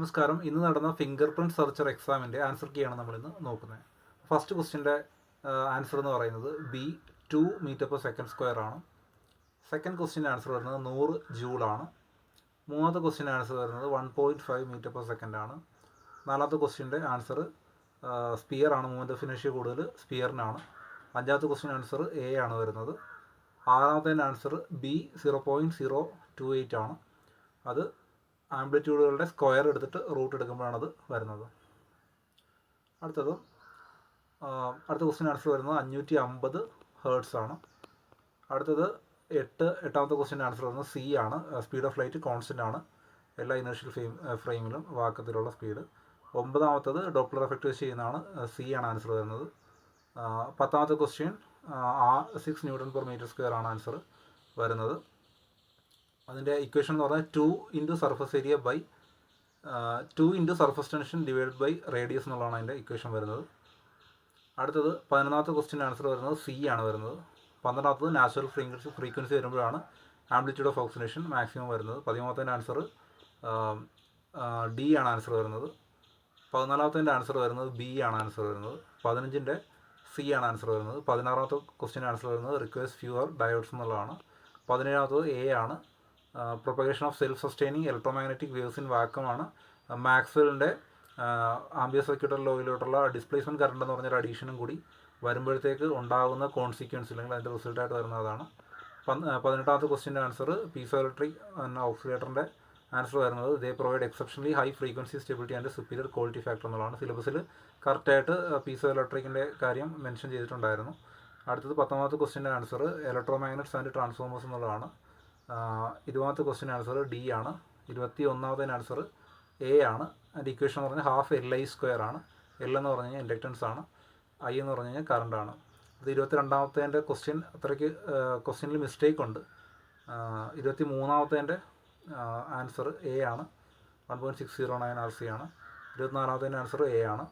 നമസ്കാരം. ഇന്ന് നടന്ന ഫിംഗർ പ്രിന്റ് സെർച്ചർ എക്സാമിന്റെ ആൻസർ കീയാണ് നമ്മൾ ഇന്ന് നോക്കുന്നത് ഫസ്റ്റ് ക്വസ്റ്റിന്റെ ആൻസർ എന്ന് പറയുന്നത് B two metre per second square ആണ്. സെക്കൻഡ് ക്വസ്റ്റിന്റെ ആൻസർ വരുന്നത് നൂറ് ആണ്. മൂന്നാമത്തെ ക്വസ്റ്റിന്റെ ആൻസർ വരുന്നത് one point five metre per second ആണ്. നാലാമത്തെ ക്വസ്റ്റിന്റെ ആൻസർ സ്പിയർ ആണ്. മൂവിന്റെ ഫിനിഷ് കൂടുതൽ സ്പിയറിനാണ് അഞ്ചാമത്തെ ക്വസ്റ്റിന്റെ ആൻസർ എ ആണ് വരുന്നത്. ആറാമത്തെ answer B zero point zero two eight ആണ്. അത് ആംപ്ലിറ്റ്യൂഡുകളുടെ സ്ക്വയർ എടുത്തിട്ട് റൂട്ട് എടുക്കുമ്പോഴാണ് അത് വരുന്നത്. അടുത്തത് അടുത്ത ക്വസ്റ്റ്യൻ ആൻസർ വരുന്നത് അഞ്ഞൂറ്റി അമ്പത് ഹേർട്സ് ആണ്. അടുത്തത് എട്ട് എട്ടാമത്തെ ക്വസ്റ്റ്യൻ ആൻസർ വരുന്നത് സി ആണ്. സ്പീഡ് ഓഫ് ലൈറ്റ് കോൺസ്റ്റന്റ് ആണ്. എല്ലാ ഇനേഷ്യൽ ഫ്രെയിം ഫ്രെയിമിലും വാക്കത്തിലുള്ള സ്പീഡ് ഒമ്പതാമത്തത് ഡോപ്ലർ എഫക്റ്റ് വെച്ച് ചെയ്യുന്നതാണ് സി ആണ് ആൻസർ വരുന്നത് പത്താമത്തെ ക്വസ്റ്റ്യൻ ആ six newton per metre square ആണ് ആൻസർ വരുന്നത്. അതിന്റെ ഇക്വേഷൻ എന്ന് പറഞ്ഞാൽ two into surface area by two into surface tension divide by radius എന്നുള്ളതാണ് അതിന്റെ ഇക്വേഷൻ വരുന്നത്. അടുത്തത് പതിനൊന്നാമത്തെ ക്വസ്റ്റ്യൻ ആൻസർ വരുന്നത് സി ആണ് വരുന്നത്. പന്ത്രണ്ടാമത്തത് നാച്ചുറൽ ഫ്രീക്വൻസി ഫ്രീക്വൻസി വരുമ്പോഴാണ് ആംപ്ലിറ്റ്യൂഡ് ഓഫ് ഓക്സിനേഷൻ മാക്സിമം വരുന്നത്. പതിമൂന്നാമത്തതിന്റെ ആൻസർ ഡി ആണ് ആൻസർ വരുന്നത്. പതിനാലാമത്തതിന്റെ ആൻസർ വരുന്നത് ബി ആണ് ആൻസർ വരുന്നത്. പതിനഞ്ചിന്റെ സി ആണ് ആൻസർ വരുന്നത്. പതിനാറാമത്തെ ക്വസ്റ്റ്യൻ ആൻസർ വരുന്നത് റിക്വസ്റ്റ് ഫ്യൂവർ ഡയോഡ്സ് എന്നുള്ളതാണ്. പതിനേഴാമത്തത് എ ആണ്. Propagation of self sustaining electromagnetic waves in വാക്കമാണ്. മാക്സ്വെലിന്റെ ആംബിയ സർക്യൂട്ടർ ലോയിലോട്ടുള്ള ഡിസ്പ്ലേസ്മെന്റ് കറണ്ട് എന്ന് പറഞ്ഞൊരു അഡീഷനും കൂടി വരുമ്പോഴത്തേക്ക് ഉണ്ടാകുന്ന കോൺസിക്വൻസ് അല്ലെങ്കിൽ അതിന്റെ റിസൾട്ടായിട്ട് വരുന്നതാണ്. പതിനെട്ടാമത്തെ ക്വസ്റ്റിന്റെ ആൻസർ പീസോ ഇലക്ട്രിക് ഓക്സിലേറ്ററിന്റെ ആൻസർ വരുന്നത്. They provide exceptionally high frequency stability and superior quality factor എന്നുള്ളതാണ്. സിലബസിൽ കറക്റ്റായിട്ട് പീസോ ഇലക്ട്രിക്കിന്റെ കാര്യം മെൻഷൻ ചെയ്തിട്ടുണ്ടായിരുന്നു. അടുത്തത് പത്തൊമ്പതാമത്തെ ക്വസ്റ്റിന്റെ ആൻസർ ഇലക്ട്രോമാഗ്നറ്റ്സ് ആൻഡ് ട്രാൻസ്ഫോമേഴ്സ് എന്നുള്ളതാണ്. ഇരുപതാമത്തെ ക്വസ്റ്റ്യൻ ആൻസർ ഡി ആണ്. ഇരുപത്തി ഒന്നാമത്തെ ആൻസർ എ ആണ്. അതിന്റെ ഇക്വേഷൻ എന്ന് പറഞ്ഞാൽ ഹാഫ് എൽ ഐ സ്ക്വയർ ആണ്. എൽ എന്ന് പറഞ്ഞു കഴിഞ്ഞാൽ ഇൻഡക്റ്റൻസ് ആണ്. ഐ എന്ന് പറഞ്ഞു കഴിഞ്ഞാൽ കറണ്ട് ആണ്. അത് ഇരുപത്തി രണ്ടാമത്തേന്റെ ക്വസ്റ്റ്യൻ അത്രയ്ക്ക് ക്വസ്റ്റ്യനിൽ മിസ്റ്റേക്ക് ഉണ്ട്. ഇരുപത്തി മൂന്നാമത്തേന്റെ ആൻസർ എ ആണ്. One point six zero nine R C ആണ്. ഇരുപത്തിനാലാമത്തേന്റെ ആൻസർ എ ആണ്.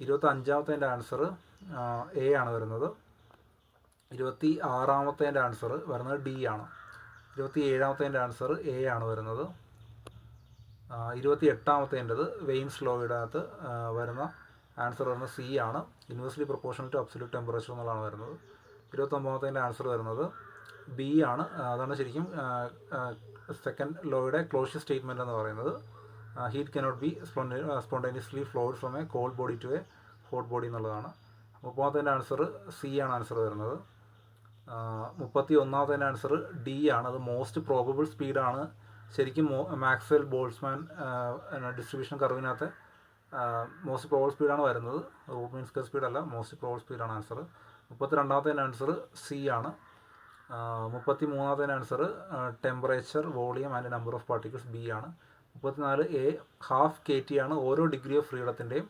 ഇരുപത്തി അഞ്ചാമത്തേന്റെ ആൻസർ എ ആണ് വരുന്നത്. ഇരുപത്തി ആറാമത്തേന്റെ ആൻസർ വരുന്നത് ഡി ആണ്. ഇരുപത്തി ഏഴാമത്തതിന്റെ ആൻസർ എ ആണ് വരുന്നത്. ഇരുപത്തി എട്ടാമത്തേന്റെത് വെയിൻസ് ലോയുടെ അകത്ത് വരുന്ന ആൻസർ വരുന്നത് സി ആണ്. University proportional to absolute temperature എന്നുള്ളതാണ് വരുന്നത്. ഇരുപത്തൊമ്പതാമത്തേന്റെ ആൻസർ വരുന്നത് ബി ആണ്. അതാണ് ശരിക്കും സെക്കൻഡ് ലോയുടെ ക്ലോഷ്യസ് സ്റ്റേറ്റ്മെന്റ് എന്ന് പറയുന്നത്. Heat cannot be spontaneously flowed from a cold body to a hot body എന്നുള്ളതാണ്. മുപ്പതാമത്തേന്റെ ആൻസർ സി ആണ് ആൻസർ വരുന്നത്. മുപ്പത്തി ഒന്നാമത്തെ ആൻസർ ഡി ആണ്. അത് മോസ്റ്റ് പ്രോബബിൾ സ്പീഡാണ് ശരിക്കും മാക്സ്വെൽ ബോൾസ്മാൻ ഡിസ്ട്രിബ്യൂഷൻ കർവിനകത്തെ മോസ്റ്റ് പ്രോബിൾ സ്പീഡാണ് വരുന്നത്. Root means square speed most probable സ്പീഡാണ് answer മുപ്പത്തി രണ്ടാമത്തെ ആൻസർ സി ആണ്. മുപ്പത്തി മൂന്നാമത്തെ answer temperature volume and number of particles B ആണ്. മുപ്പത്തിനാല് എ ഹാഫ് കെ ടി ആണ് ഓരോ ഡിഗ്രി ഓഫ് ഫ്രീഡത്തിന്റെയും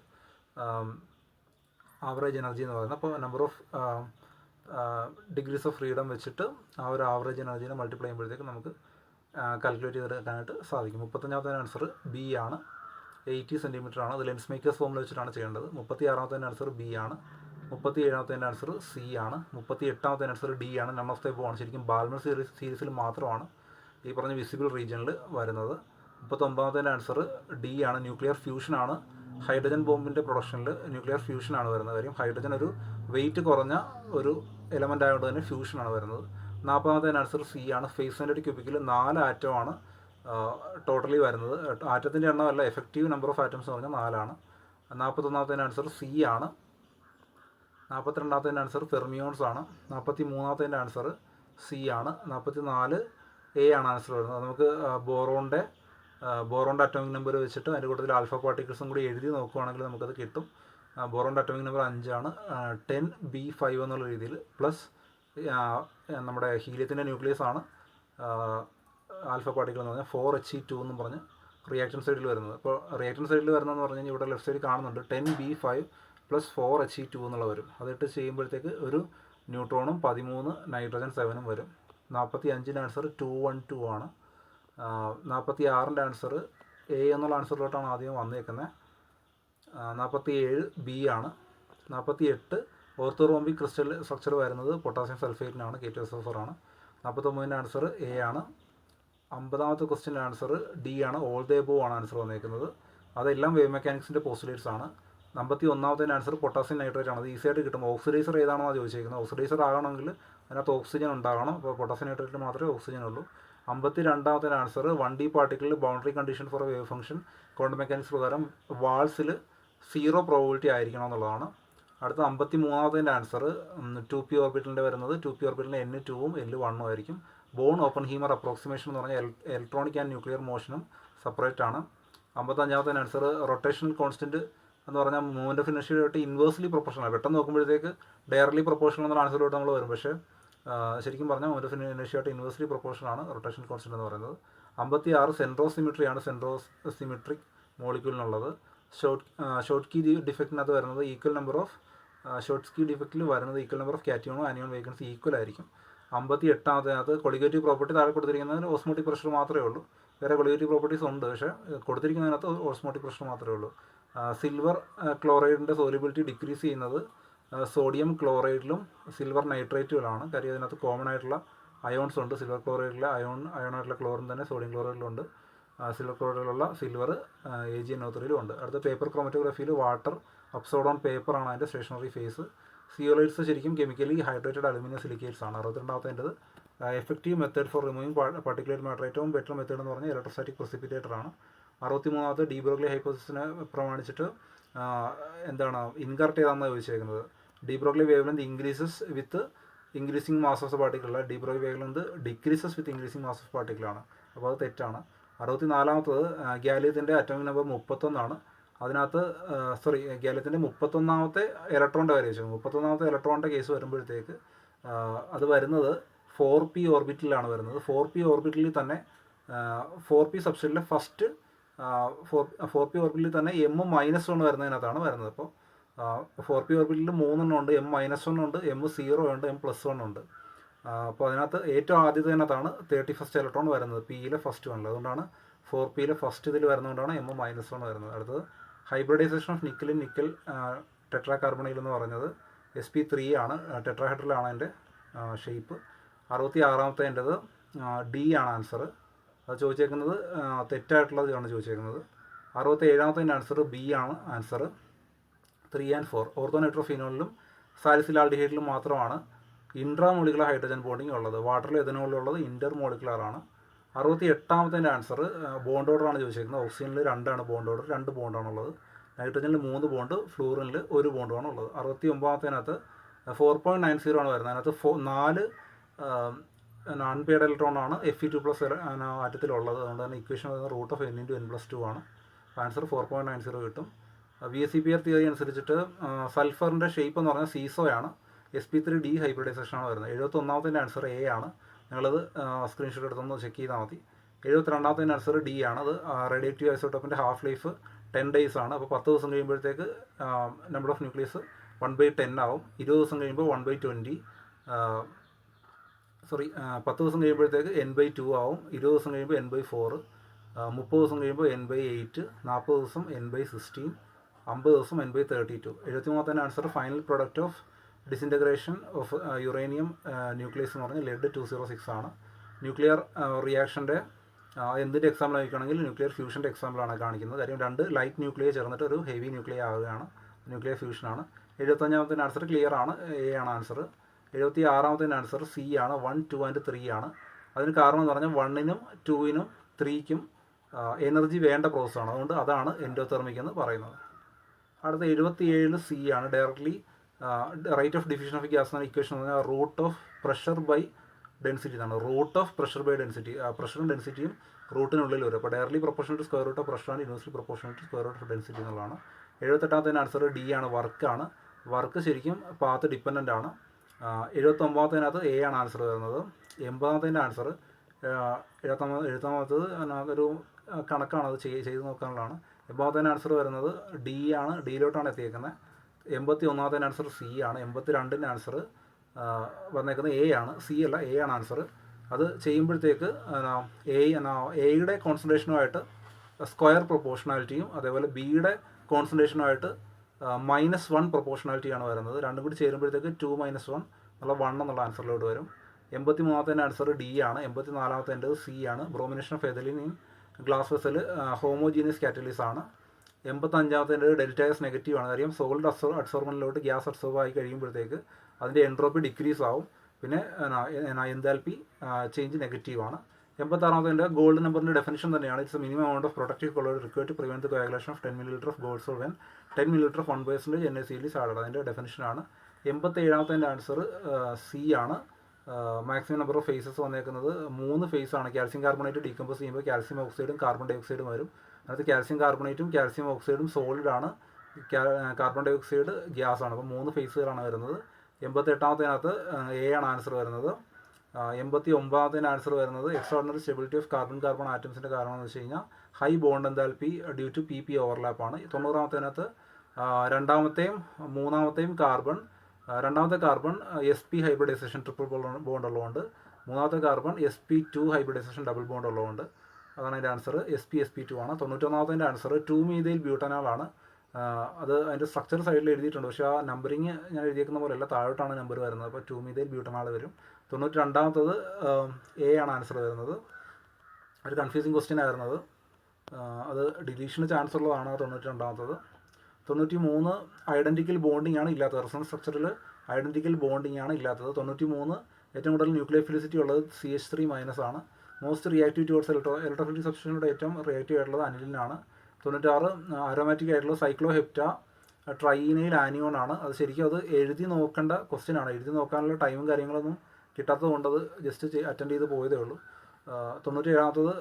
ആവറേജ് എനർജി എന്ന് പറയുന്നത്. അപ്പോൾ number of degrees of freedom വെച്ചിട്ട് ആ ഒരു ആവറേജ് എനർജീനെ മൾട്ടിപ്ലൈ ചെയ്യുമ്പോഴത്തേക്ക് നമുക്ക് കാൽക്കുലേറ്റ് ചെയ്തെടുക്കാനായിട്ട് സാധിക്കും. മുപ്പത്തഞ്ചാമത്തെ ആൻസർ ബി ആണ്. എയ്റ്റി സെന്റിമീറ്റർ ആണ്. അത് ലെൻസ് മേക്കേഴ്സ് ഫോമിൽ വെച്ചിട്ടാണ് ചെയ്യേണ്ടത്. മുപ്പത്തി ആറാമത്തെ ആൻസർ ബി ആണ്. മുപ്പത്തി ഏഴാമത്തെ ആൻസർ സി ആണ്. മുപ്പത്തി എട്ടാമത്തെ ആൻസർ ഡി ആണ് നൺ ഓഫ് ദ ആണ്. ശരിക്കും ബാൽമർ സീരീസ് സീരീസിൽ മാത്രമാണ് ഈ പറഞ്ഞ വിസിബിൾ റീജിയനിൽ വരുന്നത്. മുപ്പത്തൊമ്പതാമത്തെ ആൻസർ ഡി ആണ്. ന്യൂക്ലിയർ ഫ്യൂഷൻ ആണ്. ഹൈഡ്രജൻ ബോംബിന്റെ പ്രൊഡക്ഷനിൽ ന്യൂക്ലിയർ ഫ്യൂഷനാണ് വരുന്ന കാര്യം ഹൈഡ്രജൻ ഒരു വെയിറ്റ് കുറഞ്ഞ ഒരു എലമെന്റ് ആയതുകൊണ്ട് തന്നെ ഫ്യൂഷനാണ് വരുന്നത്. നാൽപ്പതാമത്തെ ആൻസർ സി ആണ്. ഫേസ് സെന്റഡ് ക്യൂബിക്കിൽ നാല് ആറ്റമാണ് ടോട്ടലി വരുന്നത്. ആറ്റത്തിന്റെ എണ്ണമല്ല എഫക്റ്റീവ് നമ്പർ ഓഫ് ആറ്റംസ് എന്ന് പറഞ്ഞാൽ നാലാണ്. നാൽപ്പത്തൊന്നാമത്തെ ആൻസർ സി ആണ്. നാൽപ്പത്തിരണ്ടാമത്തെ ആൻസർ ഫെർമിയോൺസ് ആണ്. നാൽപ്പത്തി മൂന്നാമത്തെ ആൻസർ സി ആണ്. നാൽപ്പത്തി നാല് എ ആണ് ആൻസർ വരുന്നത്. നമുക്ക് ബോറോണിന്റെ ബോറോണിന്റെ അറ്റോമിക് നമ്പർ വെച്ചിട്ട് അതിന്റെ കൂട്ടത്തിൽ ആൽഫ പാർട്ടിക്കിൾസും കൂടി എഴുതി നോക്കുവാണെങ്കിൽ നമുക്കത് കിട്ടും. ബോറോൺ അറ്റോമിക് നമ്പർ അഞ്ചാണ്. ടെൻ ബി ഫൈവ് എന്നുള്ള രീതിയിൽ പ്ലസ് നമ്മുടെ ഹീലിയത്തിന്റെ ന്യൂക്ലിയസ് ആണ് ആൽഫ പാർട്ടിക്കിൾ എന്ന് പറഞ്ഞാൽ ഫോർ എച്ച് ടു എന്ന് പറഞ്ഞ് റിയാക്ഷൻ സൈഡിൽ വരുന്നത്. അപ്പോൾ റിയാക്ഷൻ സൈഡിൽ വരുന്നതെന്ന് പറഞ്ഞു കഴിഞ്ഞാൽ ഇവിടെ ലെഫ്റ്റ് സൈഡിൽ കാണുന്നുണ്ട്. Ten B five plus four H two എന്നുള്ള വരും. അതിട്ട് ചെയ്യുമ്പോഴത്തേക്ക് ഒരു ന്യൂട്രോണും പതിമൂന്ന് നൈട്രജൻ സെവനും വരും. നാൽപ്പത്തി അഞ്ചിന്റെ ആൻസർ ടു വൺ ടു ആണ്. നാൽപ്പത്തി ആറിന്റെ ആൻസർ എ എന്നുള്ള ആൻസറിലോട്ടാണ് ആദ്യം വന്നേക്കുന്നത്. നാൽപ്പത്തി ഏഴ് ബി ആണ്. നാൽപ്പത്തി എട്ട് ഓർത്തോറോംബിക് ക്രിസ്റ്റൽ സ്ട്രക്ചർ വരുന്നത് പൊട്ടാസ്യം സൾഫേറ്റിനാണ് കേറ്റോസോഫറാണ് നാൽപ്പത്തൊമ്പതിന്റെ ആൻസർ എ ആണ്. അമ്പതാമത്തെ ക്വസ്റ്റിന്റെ ആൻസർ ഡി ആണ്. ഓൾ ദ എബോ ആണ് ആൻസർ വന്നേക്കുന്നത്. അതെല്ലാം വേവ് മെക്കാനിക്സിന്റെ പോസ്റ്റുലേറ്റ്സ് ആണ്. അമ്പത്തി ഒന്നാമത്തെ ആൻസർ പൊട്ടാസ്യം നൈട്രേറ്റ് ആണ്. അത് ഈസി ആയിട്ട് കിട്ടും. ഓക്സിഡൈസർ ഏതാണെന്നാണ് ചോദിച്ചിരിക്കുന്നത് ഓക്സിഡൈസർ ആകണമെങ്കിൽ അതിനകത്ത് ഓക്സിജൻ ഉണ്ടാകണം. അപ്പോൾ പൊട്ടാസ്യം നൈട്രേറ്റിൽ മാത്രമേ ഓക്സിജൻ ഉള്ളൂ. അമ്പത്തി രണ്ടാമത്തെ answer one D പാർട്ടിക്കിളിൽ boundary condition for wave function quantum mechanics പ്രകാരം വാൾസിൽ സീറോ പ്രോബിലിറ്റി ആയിരിക്കണം എന്നുള്ളതാണ്. അടുത്ത അമ്പത്തി മൂന്നാമത്തെ ആൻസർ ടു പി ഓർബിറ്റലിന്റെ വരുന്നത് ടു പി ഓർബിറ്റലിന്റെ എൻ ടുവും എൽ വണ്ണും ആയിരിക്കും. ബോൺ ഓപ്പൺ ഹീമർ അപ്രോക്സിമേഷൻ എന്ന് പറഞ്ഞാൽ ഇലക്ട്രോണിക് ആൻഡ് ന്യൂക്ലിയർ മോഷനും സെപ്പറേറ്റ് ആണ്. അമ്പത്തഞ്ചാമത്തെ ആൻസർ റൊട്ടേഷണൽ കോൺസ്റ്റന്റ് എന്ന് പറഞ്ഞാൽ മൂവ്മെന്റ് ഓഫ് ഇനർഷ്യയായിട്ട് ഇൻവേഴ്സ്ലി പ്രൊപ്പോഷണൽ പെട്ടെന്ന് നോക്കുമ്പോഴത്തേക്ക് ഡയറക്ട്ലി പ്രൊപ്പോർഷണൽ എന്നുള്ള ആൻസറിലോട്ട് നമ്മൾ വരും. പക്ഷേ ശരിക്കും പറഞ്ഞാൽ of ഇനർഷ്യയായിട്ട് inversely proportion rotation rotational constant എന്ന് പറയുന്നത്. അമ്പത്തി ആറ് സെൻട്രോ ആണ് സെൻട്രോ സിമിട്രിക് മോളിക്യൂളിനുള്ളത് ഷോർട്ട് ഷോർട്ട് കീ ഡിഫക്റ്റിനകത്ത് വരുന്നത് equal number of Schottky ഡിഫക്റ്റിൽ വരുന്നത് ഈക്വൽ നമ്പർ ഓഫ് കാറ്റിയോണോ ആനിയോൺ വേക്കൻസി ഈക്വൽ ആയിരിക്കും. അമ്പത്തി എട്ടാമതിനകത്ത് കൊളിഗേറ്റീവ് പ്രോപ്പർട്ടി താഴെ കൊടുത്തിരിക്കുന്നതിന് ഓസ്മോട്ടിക് പ്രഷർ മാത്രമേ ഉള്ളൂ. വേറെ കൊളിഗേറ്റീവ് പ്രോപ്പർട്ടീസ് ഉണ്ട് പക്ഷേ കൊടുത്തിരിക്കുന്നതിനകത്ത് ഓസ്മോട്ടിക് പ്രഷർ മാത്രമേ ഉള്ളൂ. സിൽവർ ക്ലോറൈഡിന്റെ സോലിബിലിറ്റി ഡിക്രീസ് ചെയ്യുന്നത് സോഡിയം ക്ലോറൈഡിലും സിൽവർ നൈട്രേറ്റുകളാണ് കാര്യം അതിനകത്ത് കോമൺ ആയിട്ടുള്ള അയോൺസ് ഉണ്ട്. സിൽവർ ക്ലോറൈഡിലെ അയോൺ അയോണായിട്ടുള്ള ക്ലോറിൻ തന്നെ സോഡിയം ക്ലോറൈഡിലുണ്ട് സിൽവർ ക്ലോറൈഡിലുള്ള സിൽവർ എ ജി എൻ ത്രീയിലും ഉണ്ട്. അടുത്ത പേപ്പർ ക്രോമറ്റോഗ്രഫിയിൽ വാട്ടർ അപ്സോഡ് ഓൺ പേപ്പറാണ് അതിന്റെ സ്റ്റേഷനറി ഫേസ് സിയോലൈറ്റ്സ് ശരിക്കും കെമിക്കലി ഹൈഡ്രേറ്റഡ് അലുമിനിയം സിലിക്കേറ്റ്സ് ആണ്. അറുപത്തിരണ്ടാമത്തേന്റെത്. Effective method for removing particular matter ഏറ്റവും ബെറ്റർ മെത്തേഡ് എന്ന് പറഞ്ഞാൽ ഇലക്ട്രോസ്റ്റാറ്റിക് പ്രസിപ്പിറ്റേറ്റർ ആണ്. അറുപത്തിമൂന്നാമത്തെ ഡീബ്രോഗ്ലി ഹൈപ്പോസിസിനെ പ്രമാണിച്ചിട്ട് എന്താണ് ഇൻകർട്ട് ചെയ്താണെന്ന് ചോദിച്ചേക്കുന്നത്? De Broglie wavelength increases with increasing mass of particle de Broglie wavelength decreases with increasing mass of പാർട്ടിക്കിളാണ് അപ്പോൾ അത് തെറ്റാണ്. അറുപത്തി നാലാമത്തത് ഗ്യാലിയത്തിന്റെ അറ്റോമിക് നമ്പർ മുപ്പത്തൊന്നാണ്. അതിനകത്ത് സോറി ഗ്യാലിയത്തിന്റെ മുപ്പത്തൊന്നാമത്തെ ഇലക്ട്രോണിന്റെ കാര്യം വെച്ചു മുപ്പത്തൊന്നാമത്തെ ഇലക്ട്രോണിന്റെ കേസ് വരുമ്പോഴത്തേക്ക് അത് വരുന്നത് ഫോർ പി ഓർബിറ്റിലാണ് വരുന്നത്. ഫോർ പി ഓർബിറ്റിൽ തന്നെ ഫോർ പി സബ്സിഡിലെ ഫസ്റ്റ് ഫോർ ഫോർ പി ഓർബിറ്റിൽ തന്നെ എം മൈനസ് വൺ വരുന്നതിനകത്താണ് വരുന്നത്. അപ്പോൾ ഫോർ പി ഓർബിറ്റിൽ മൂന്നെണ്ണം ഉണ്ട് എം മൈനസ് വൺ ഉണ്ട് എം സീറോ ഉണ്ട് എം പ്ലസ് വൺ ഉണ്ട്. അപ്പോൾ അതിനകത്ത് ഏറ്റവും ആദ്യത്തെ അതിനകത്താണ് തേർട്ടി ഫസ്റ്റ് ഇലക്ട്രോൺ വരുന്നത് പിയിലെ ഫസ്റ്റ് വണ്ണിൽ അതുകൊണ്ടാണ് ഫോർ പിയിലെ ഫസ്റ്റ് ഇതിൽ വരുന്നതുകൊണ്ടാണ് എം മൈനസ് വൺ വരുന്നത്. അടുത്തത് hybridisation of nickel nickel tetra കാർബണയിൽ എന്ന് പറഞ്ഞത് എസ് പി ത്രീ ആണ് ടെട്രാഹെഡ്രലാണ് അതിന്റെ ഷേപ്പ് അറുപത്തി ആറാമത്തെ എന്റെത് ഡി ആണ് ആൻസർ അത് ചോദിച്ചേക്കുന്നത് തെറ്റായിട്ടുള്ളതാണ് ചോദിച്ചേക്കുന്നത്. അറുപത്തി ഏഴാമത്തെ ആൻസർ ബി ആണ് ആൻസർ ത്രീ ആൻഡ് ഫോർ ഓർത്തോനൈട്രോഫിനോളിലും സാലിസിലാൾഡിഹൈഡിലും മാത്രമാണ് ഇൻട്രാ മോളിക്കുലർ ഹൈഡ്രജൻ ബോണ്ടിങ് ഉള്ളത് വാട്ടറിൽ എഥനോളിലുള്ളത് ഇന്റർ മോളിക്കുലർ ആണ്. അറുപത്തി എട്ടാമത്തെ ആൻസർ ബോണ്ട് ഓർഡർ ആണ് ചോദിച്ചിരിക്കുന്നത്. ഓക്സിജനിൽ രണ്ടാണ് ബോണ്ട് ഓർഡർ രണ്ട് ബോണ്ടാണുള്ളത് നൈട്രജനിൽ മൂന്ന് ബോണ്ട് ഫ്ലൂറിനിൽ ഒരു ബോണ്ടുമാണ് ഉള്ളത് അറുപത്തി ഒമ്പതാമത്തേനകത്ത് ഫോർ പോയിന്റ് നയൻ സീറോ ആണ് വരുന്നത്. അതിനകത്ത് ഫോ നാല് അൺപെയ്ഡ് ഇലക്ട്രോൺ ആണ് എഫ് ഇ ടു പ്ലസ് ആറ്റത്തിലുള്ളത്. അതുകൊണ്ട് തന്നെ equation root of N into N plus two ആണ്. Answer four point nine zero കിട്ടും. V S C P R theory അനുസരിച്ചിട്ട് സൾഫറിന്റെ ഷേപ്പ് എന്ന് പറഞ്ഞാൽ സീസോയാണ് S P three D hybridisation ആണ് വരുന്നത്. എഴുപത്തൊന്നാമത്തിന്റെ ആൻസർ എ ആണ്. നിങ്ങളത് സ്ക്രീൻഷോട്ട് എടുത്തൊന്ന് ചെക്ക് ചെയ്താൽ മതി. എഴുപത്തിരണ്ടാമത്തിന്റെ ആൻസർ ഡി ആണ്. അത് റേഡിയേറ്റീവ് ഐസോട്ടോപ്പിന്റെ ഹാഫ് ലൈഫ് ടെൻ ഡേയ്സ് ആണ്. അപ്പോൾ പത്ത് ദിവസം കഴിയുമ്പോഴത്തേക്ക് number of nucleus one by ten ആവും. ഇരുപത് ദിവസം കഴിയുമ്പോൾ വൺ ബൈ ട്വന്റി സോറി പത്ത് ദിവസം കഴിയുമ്പോഴത്തേക്ക് എൻ ബൈ ടു ആവും. ഇരുപത് ദിവസം കഴിയുമ്പോൾ എൻ ബൈ ഫോറ് മുപ്പത് ദിവസം കഴിയുമ്പോൾ എൻ ബൈ എയ്റ്റ് നാൽപ്പത് ദിവസം എൻ ബൈ സിക്സ്റ്റീൻ അമ്പത് ദിവസം എൻ ബൈ തേർട്ടി ടു എഴുപത്തി മൂന്നാമത്തെ answer final product of disintegration of uranium nucleus എന്ന് പറഞ്ഞാൽ ലെഡ് ടു സീറോ സിക്സ് ആണ്. ന്യൂക്ലിയർ റിയാക്ഷന്റെ എന്തിന്റെ എക്സാമ്പിൾ ആയിരിക്കുകയാണെങ്കിൽ ന്യൂക്ലിയർ ഫ്യൂഷന്റെ എക്സാമ്പിളാണ് കാണിക്കുന്നത്. കാര്യം രണ്ട് ലൈറ്റ് ന്യൂക്ലിയർ ചേർന്നിട്ട് ഒരു ഹെവി ന്യൂക്ലിയർ ആവുകയാണ്. ന്യൂക്ലിയർ ഫ്യൂഷനാണ് എഴുപത്തഞ്ചാമത്തെ ആൻസർ ക്ലിയർ ആണ്. എ ആണ് ആൻസർ എഴുപത്തി ആറാമത്തെ ആൻസർ സി ആണ്. വൺ ടു ആൻഡ് ത്രീ ആണ്. അതിന് കാരണം എന്ന് പറഞ്ഞാൽ വണ്ണിനും ടൂവിനും ത്രീക്കും എനർജി വേണ്ട പ്രോസസ്സാണ് അതുകൊണ്ട് അതാണ് എൻഡോതെർമിക് എന്ന് പറയുന്നത്. അടുത്ത എഴുപത്തി ഏഴിൽ സി ആണ് directly rate of diffusion of gas എന്ന ഇക്വേഷൻ പറഞ്ഞാൽ root of pressure by density എന്നാണ് root of pressure by density പ്രഷറും ഡെൻസിറ്റിയും റൂട്ടിനുള്ളിൽ വരും. അപ്പോൾ directly proportional to square root of pressure ആണ് proportional to square root of density എന്നുള്ളതാണ്. എഴുപത്തെട്ടാമത്തെ ആൻസർ ഡി ആണ് വർക്കാണ് വർക്ക് ശരിക്കും പാത്ത് ഡിപ്പെൻഡന്റ് ആണ്. എഴുപത്തൊമ്പതിനകത്ത് എ ആണ് ആൻസർ വരുന്നത്. എൺപതാമത്തേന്റെ ആൻസർ എഴുപത്തൊമ്പത് എഴുപത്തൊമ്പത് ഒരു കണക്കാണ് അത് ചെയ്ത് നോക്കാനുള്ളതാണ്. എൺപതാമത്തേന്റെ ആൻസർ വരുന്നത് ഡി ആണ്. ഡിയിലോട്ടാണ് എത്തിയേക്കുന്നത്. എൺപത്തി ഒന്നാമത്തെ ആൻസർ സി ആണ്. എൺപത്തി രണ്ടിന്റെ ആൻസർ വന്നേക്കുന്നത് എ ആണ്. സി അല്ല എ ആണ് ആൻസർ അത് ചെയ്യുമ്പോഴത്തേക്ക് എ എയുടെ കോൺസെൻട്രേഷനുമായിട്ട് സ്ക്വയർ പ്രൊപ്പോർഷണാലിറ്റിയും അതേപോലെ ബിയുടെ കോൺസെൻട്രേഷനുമായിട്ട് മൈനസ് വൺ പ്രൊപ്പോർഷണാലിറ്റിയാണ് വരുന്നത്. രണ്ടും കൂടി ചേരുമ്പോഴത്തേക്ക് ടു മൈനസ് വൺ എന്നുള്ള വൺ എന്നുള്ള ആൻസറിലോട്ട് വരും. എൺപത്തി മൂന്നാമത്തെ ആൻസർ ഡി ആണ്. എൺപത്തി നാലാമത്തെ സി ആണ് bromination of ethylene glass vessel homogeneous catalysis ആണ്. എൺപത്തഞ്ചാമത്തെ ഡെൽറ്റ എസ് നെഗറ്റീവ് ആണ്. കാര്യം സോൾഡ് അബ്സോർ അബ്സോർബനിലോട്ട് ഗ്യാസ് അഡ്സോർബ് ആയി കഴിയുമ്പോഴത്തേക്ക് അതിന്റെ എൻട്രോപ്പി ഡിക്രീസ് ആവും. പിന്നെ എൻതാൽപി ചേഞ്ച് നെഗറ്റീവ് ആണ്. എൺപത്താറാമത്തെ ഗോൾഡ് നമ്പറിന്റെ ഡെഫിനിഷൻ തന്നെയാണ്. It's minimum amount of protective colour require to prevent the coagulation of ten millilitre of gold sol when ten millilitre of one percentage N S സിയിൽ added അതിന്റെ ഡെഫിനിഷനാണ് എൺപത്തേഴാമത്തെ answer C ആണ്. Maximum number of phases വന്നേക്കുന്നത് മൂന്ന് phase ആണ്. Calcium carbonate decompose ചെയ്യുമ്പോൾ calcium ഓക്സൈഡും കാർബൺ ഡൈ ഓക്സൈഡും വരും. അതായത് കാൽസ്യം കാർബണേറ്റും കാൽസ്യം ഓക്സൈഡും സോളിഡ് ആണ്. കാർബൺ ഡൈ ഓക്സൈഡ് ഗ്യാസ് ആണ്. അപ്പോൾ മൂന്ന് ഫേസുകളാണ് വരുന്നത്. എൺപത്തെട്ടാമത്തേനകത്ത് എ ആണ് ആൻസർ വരുന്നത്. എൺപത്തി ഒമ്പതാമത്തേന് ആൻസർ വരുന്നത് extraordinary stability of carbon carbon ആറ്റംസിന്റെ കാരണം എന്ന് വെച്ച് കഴിഞ്ഞാൽ high bond enthalpy due to P P ഓവർലാപ്പാണ് ആ, രണ്ടാമത്തെയും മൂന്നാമത്തെയും കാർബൺ രണ്ടാമത്തെ carbon S P hybridisation triple bond ഉള്ളതുകൊണ്ട് മൂന്നാമത്തെ carbon S P two hybridisation double bond ഉള്ളതുകൊണ്ട് അതാണ് അതിന്റെ answer S P S P two ആണ്. തൊണ്ണൂറ്റൊന്നാമത്തെ ആൻസർ ടു മീതയിൽ ബ്യൂട്ടനാളാണ് അത് അതിന്റെ സ്ട്രക്ചർ സൈഡിൽ എഴുതിയിട്ടുണ്ട്. പക്ഷേ ആ നമ്പറിങ് ഞാൻ എഴുതിയേക്കുന്ന പോലെയല്ല താഴോട്ടാണ് നമ്പർ വരുന്നത്. അപ്പോൾ ടു മീതയിൽ ബ്യൂട്ടനാൾ വരും. തൊണ്ണൂറ്റി രണ്ടാമത്തത് എ ആണ് ആൻസർ വരുന്നത്. ഒരു കൺഫ്യൂസിങ് ക്വസ്റ്റ്യൻ ആയിരുന്നത്. അത് ഡിലീഷന് ചാൻസ് ഉള്ളതാണ് തൊണ്ണൂറ്റി രണ്ടാമത്തത് തൊണ്ണൂറ്റി മൂന്ന് ഐഡന്റിക്കൽ ബോണ്ടിങ് ആണ് ഇല്ലാത്തത്. റെസണൽ സ്ട്രക്ചറിൽ ഐഡന്റിക്കൽ ബോണ്ടിങ് ആണ് ഇല്ലാത്തത്. തൊണ്ണൂറ്റി മൂന്ന് ഏറ്റവും കൂടുതൽ ന്യൂക്ലിയർ ഫിലിസിറ്റി ഉള്ളത് സി എച്ച് ത്രീ മൈനസ് ആണ്. Most reactive towards electro electrophilicity സബ്സ്റ്റിറ്റ്യൂഷനോട് ഏറ്റവും റിയാക്റ്റീവ് ആയിട്ടുള്ളത് അനിലിനാണ് തൊണ്ണൂറ്റാറ് ആരോമാറ്റിക് ആയിട്ടുള്ള സൈക്ലോ ഹെപ്റ്റ ട്രൈനയിൽ ആനിയോൺ ആണ്. അത് ശരിക്കും അത് എഴുതി നോക്കേണ്ട ക്വസ്റ്റ്യൻ ആണ്. എഴുതി നോക്കാനുള്ള ടൈമും കാര്യങ്ങളൊന്നും കിട്ടാത്തത് കൊണ്ട് അത് ജസ്റ്റ് അറ്റൻഡ് ചെയ്ത് പോയതേ ഉള്ളൂ. തൊണ്ണൂറ്റി ഏഴാമത്തത്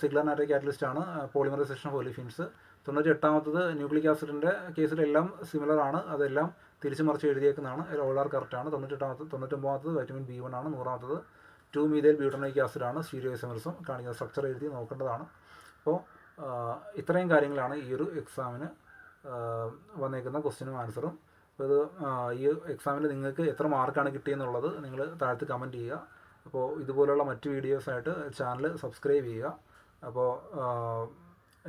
സിഗ്ലർ നാറ്റോ കാറ്റലിസ്റ്റ് ആണ് പോളിമറൈസേഷൻ ഓഫ് ഒലിഫിൻസ് തൊണ്ണൂറ്റി എട്ടാമത്തത് ന്യൂക്ലിക് ആസിഡിന്റെ കേസിലെല്ലാം സിമിലർ ആണ്. അതെല്ലാം തിരിച്ചു മറിച്ച് എഴുതിയേക്കുന്നതാണ് ഓൾ കറക്റ്റ് ആണ്. തൊണ്ണൂറ്റെട്ടാമത്തത് തൊണ്ണൂറ്റൊമ്പതാമത്തത് വൈറ്റമിൻ ബി വൺ ആണ്. നൂറാമത്തത് ടു മീതേൽ ബ്യൂട്ടനൈക് ആസിഡാണ് സ്റ്റീരിയോസമറിസം കാണിക്കുന്ന സ്ട്രക്ചർ എഴുതി നോക്കേണ്ടതാണ്. അപ്പോൾ ഇത്രയും കാര്യങ്ങളാണ് ഈ ഒരു എക്സാമിന് വന്നേക്കുന്ന ക്വസ്റ്റ്യനും ആൻസറും അപ്പോൾ ഇത് ഈ എക്സാമിൽ നിങ്ങൾക്ക് എത്ര മാർക്കാണ് കിട്ടിയെന്നുള്ളത് നിങ്ങൾ താഴത്ത് കമന്റ് ചെയ്യുക. അപ്പോൾ ഇതുപോലുള്ള മറ്റ് വീഡിയോസായിട്ട് ചാനൽ സബ്സ്ക്രൈബ് ചെയ്യുക. അപ്പോൾ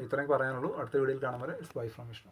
ഇത്രയും പറയാനുള്ളൂ. അടുത്ത വീഡിയോയിൽ കാണുമ്പോൾ ഇറ്റ്സ് ബൈ ഫ്രം വിഷ്ണു